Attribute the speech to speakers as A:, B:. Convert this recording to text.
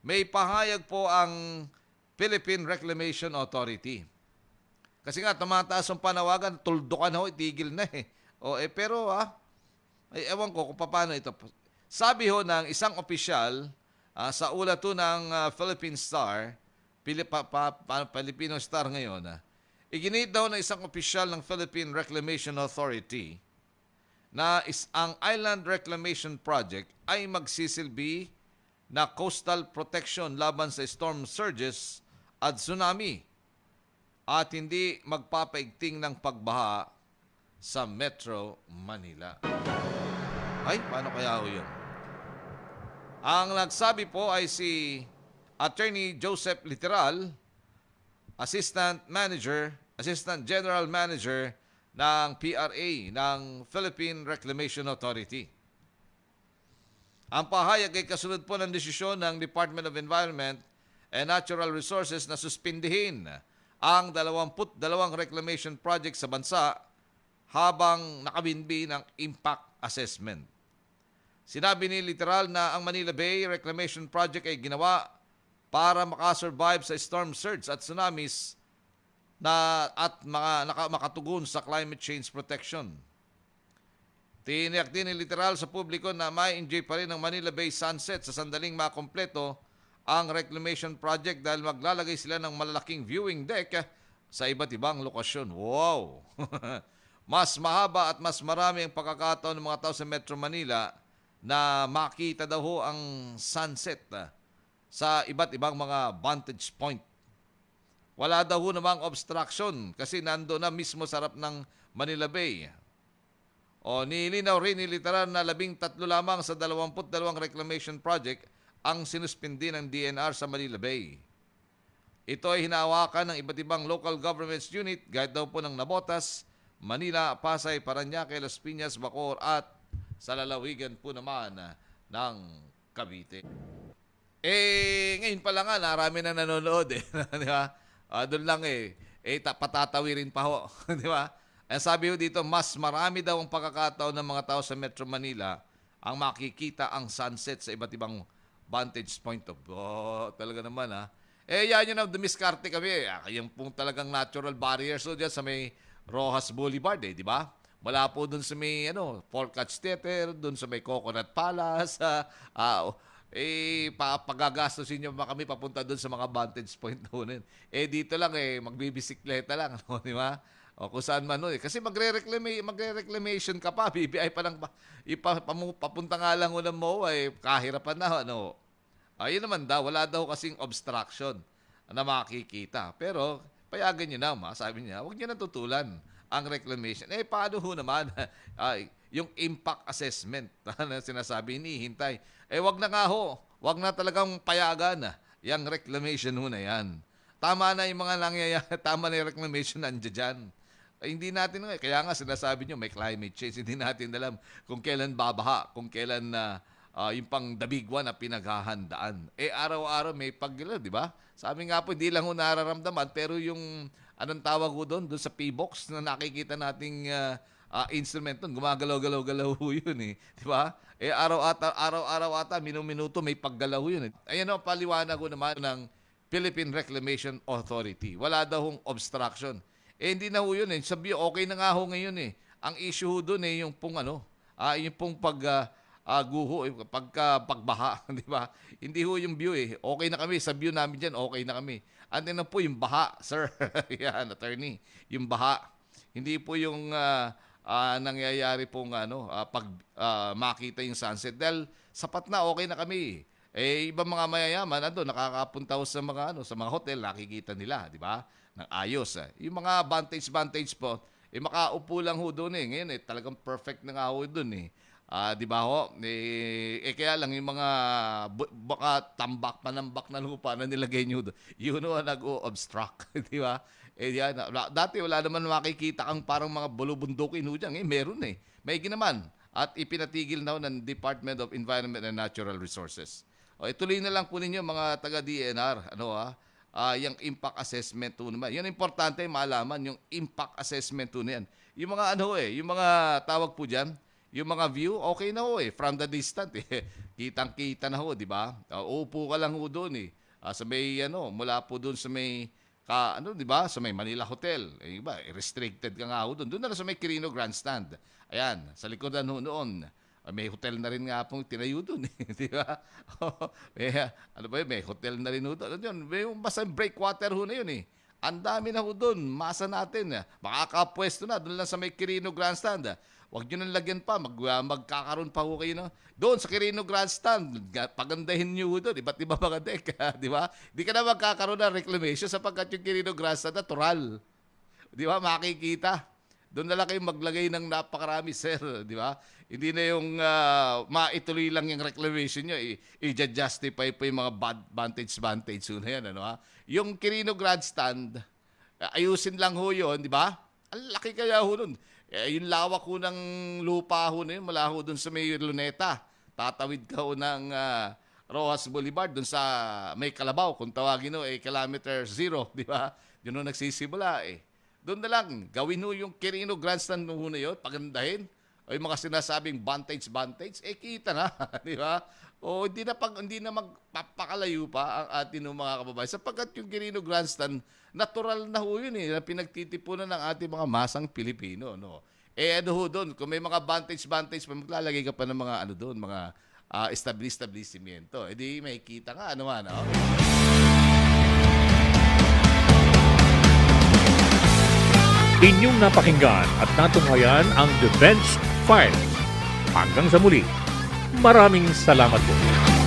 A: may pahayag po ang Philippine Reclamation Authority. Kasi nga, tumataas ang panawagan, tuldukan ho, itigil na eh. O, eh, pero ah, ay, ewan ko kung paano ito. Sabi ho ng isang opisyal ah, sa ulat ho ng ah, Philippine Star, Pili, pa, pa, pa- Filipino Star ngayon, ah, iginit daw ng isang opisyal ng Philippine Reclamation Authority na is ang Island Reclamation Project ay magsisilbi na coastal protection laban sa storm surges at tsunami at hindi magpapaigting ng pagbaha sa Metro Manila. Ay, paano kaya ho yun? Ang nagsabi po ay si Attorney Joseph Literal, Assistant Manager, Assistant General Manager ng PRA, ng Philippine Reclamation Authority. Ang pahayag ay kasunod po ng desisyon ng Department of Environment and Natural Resources na suspindihin ang 22 reclamation project sa bansa habang nakabinbi ng impact assessment. Sinabi ni literal na ang Manila Bay Reclamation Project ay ginawa para makasurvive sa storm surge at tsunamis na at mga naka, makatugon sa climate change protection. Tiniyak din ni literal sa publiko na may enjoy pa rin ang Manila Bay Sunset sa sandaling makompleto ang reclamation project dahil maglalagay sila ng malalaking viewing deck sa iba't ibang lokasyon. Wow! mas mahaba at mas marami ang pagkakataon ng mga tao sa Metro Manila na makita daw ho ang sunset sa iba't ibang mga vantage point. Wala daw ho namang obstruction kasi nando na mismo sa harap ng Manila Bay. O nilinaw rin ni literal na labing tatlo lamang sa 22 reclamation project ang sinuspindi ng DNR sa Manila Bay. Ito ay hinawakan ng iba't ibang local governments unit gaya daw po ng Nabotas, Manila, Pasay, Paranaque, Las Piñas, Bacoor at sa lalawigan po naman ng Cavite. Eh, ngayon pa lang nga, narami na nanonood eh. di ba? Ah, doon lang eh. Eh, ta- patatawirin pa ho. di ba? Ang sabi ho dito, mas marami daw ang pagkakataon ng mga tao sa Metro Manila ang makikita ang sunset sa iba't ibang vantage point of oh, talaga naman ha. Eh, yan yun ang dumiskarte kami. Ah, yung pong talagang natural barriers so dyan sa may Rojas Boulevard eh, di ba? Mula po dun sa may ano, Fort Catch Theater, dun sa may Coconut Palace, ah, ah, eh, pa, pagagastosin nyo ba kami papunta dun sa mga vantage point doon. Eh, dito lang eh, magbibisikleta lang, ano, di ba? O kung saan man nun eh. Kasi magre-reclama, magre-reclamation ka pa, BBI pa lang, pa- ipa, papunta nga lang ulang mo, eh, kahirapan na, ano. Ayun naman daw, wala daw kasing obstruction na makikita. Pero, payagan nyo na, ma, sabi niya, huwag nyo natutulan ang reclamation. Eh, paano ho naman? Ay, yung impact assessment na sinasabi, hinihintay. Eh, wag na nga ho. Wag na talagang payagan yung reclamation ho na yan. Tama na yung mga nangyayari. Tama na yung reclamation nandiyan dyan. Eh, hindi natin, eh, kaya nga sinasabi nyo, may climate change. Hindi natin alam kung kailan babaha, kung kailan na ah, yung pang dabigwa na pinaghahandaan. Eh, araw-araw may paggila, di ba? Sabi nga po, hindi lang ho nararamdaman, pero yung, anong tawag ko doon, doon sa P-box na nakikita nating ah, ah, instrument doon, gumagalaw-galaw-galaw yun eh. Di ba? Eh, araw ata, araw-araw ata, minuminuto may paggalaw yun eh. Ayan o, paliwanag ko naman ng Philippine Reclamation Authority. Wala daw hong obstruction. Eh, hindi na ho yun eh. Sabi, okay na nga ho ngayon eh. Ang issue ho doon eh, yung pong ano, ah, yung pong pag, ah, ah, guho, eh, pagka pagbaha, di ba? Hindi ho yung view eh. Okay na kami. Sa view namin dyan, okay na kami. Ano na po yung baha, sir? Yan, attorney. Yung baha. Hindi po yung ah, ah, nangyayari pong ano, ah, pag ah, makita yung sunset. Dahil sapat na, okay na kami. Eh, ibang mga mayayaman, ando, nakakapunta ho sa mga, ano, sa mga hotel, nakikita nila, di ba? Ng ayos. Eh. Yung mga vantage-vantage po, eh, makaupo lang ho doon eh. Ngayon eh, talagang perfect na nga ho doon eh. Ah, di ba ho? Eh, eh, kaya lang yung mga baka tambak panambak na lupa na nilagay nyo doon. Yun ho ang nag-o-obstruct, di ba? Eh yan, wala- dati wala naman makikita kang parang mga bulubundukin ho dyan. Eh, meron eh. May ginaman. At ipinatigil na ng Department of Environment and Natural Resources. O, ituloy na lang po ninyo mga taga-DNR. Ano ha? Ah, yung impact assessment po naman. Yun importante malaman yung impact assessment po na yan. Yung mga ano eh, yung mga tawag po diyan, yung mga view, okay na ho eh, from the distant eh. kitang-kita na ho, di ba? Ah, uupo ka lang ho doon eh. Ah, sa may ano, mula po doon sa may ka ano, di ba? Sa may Manila Hotel. Eh, eh, restricted ka nga ho doon. Doon na lang sa may Quirino Grandstand. Ayan, sa likodan ho noon. Ah, May hotel na rin nga pong tinayo doon, eh, di ba? may, ano ba yun, may hotel na rin doon. Ano yun? May basta breakwater ho na yun eh. Ang dami na ho doon. Masa natin. ah. Makakapwesto na. Doon lang sa may Quirino Grandstand. ah. Huwag nyo nang lagyan pa. Mag, ah, magkakaroon pa ho kayo. No? Doon sa Quirino Grandstand. ga- Pagandahin nyo ho doon. Iba't iba mga deck. Di ba? Di ka na magkakaroon ng reclamation sapagkat yung Quirino Grandstand natural. Di ba? Makikita. Doon na lang kayo maglagay ng napakarami, sir. Di ba? Hindi na yung ah, maituloy lang yung reclamation nyo. I-justify pa yung mga bad vantage vantage na yan. Ano, ha? Yung Quirino Grandstand, ayusin lang ho yun, di ba? Ang laki kaya ho nun. Eh, yung lawak ho ng lupa ho na yun, mula ho dun sa may luneta. Tatawid ka ho ng ah, Rojas Boulevard dun sa may Kalabaw, kung tawagin ho, eh, kilometer zero, di ba? Yun ho nagsisimula eh. Doon na lang, gawin ho yung Quirino Grandstand ho na yun, pagandahin. O yung mga sinasabing vantage vantage, eh kita na, di ba? O hindi na pag hindi na magpapakalayo pa ang ating mga kababayan sapagkat yung Quirino Grandstand natural na ho yun eh na pinagtitipunan ng ating mga masang Pilipino no. Eh ano ho doon, kung may mga vantage vantage pa maglalagay ka pa ng mga ano doon, mga uh, establishmento. Eh di may kita nga ano man, no?
B: Inyong napakinggan at natunghayan ang Defense File. Hanggang sa muli, maraming salamat po.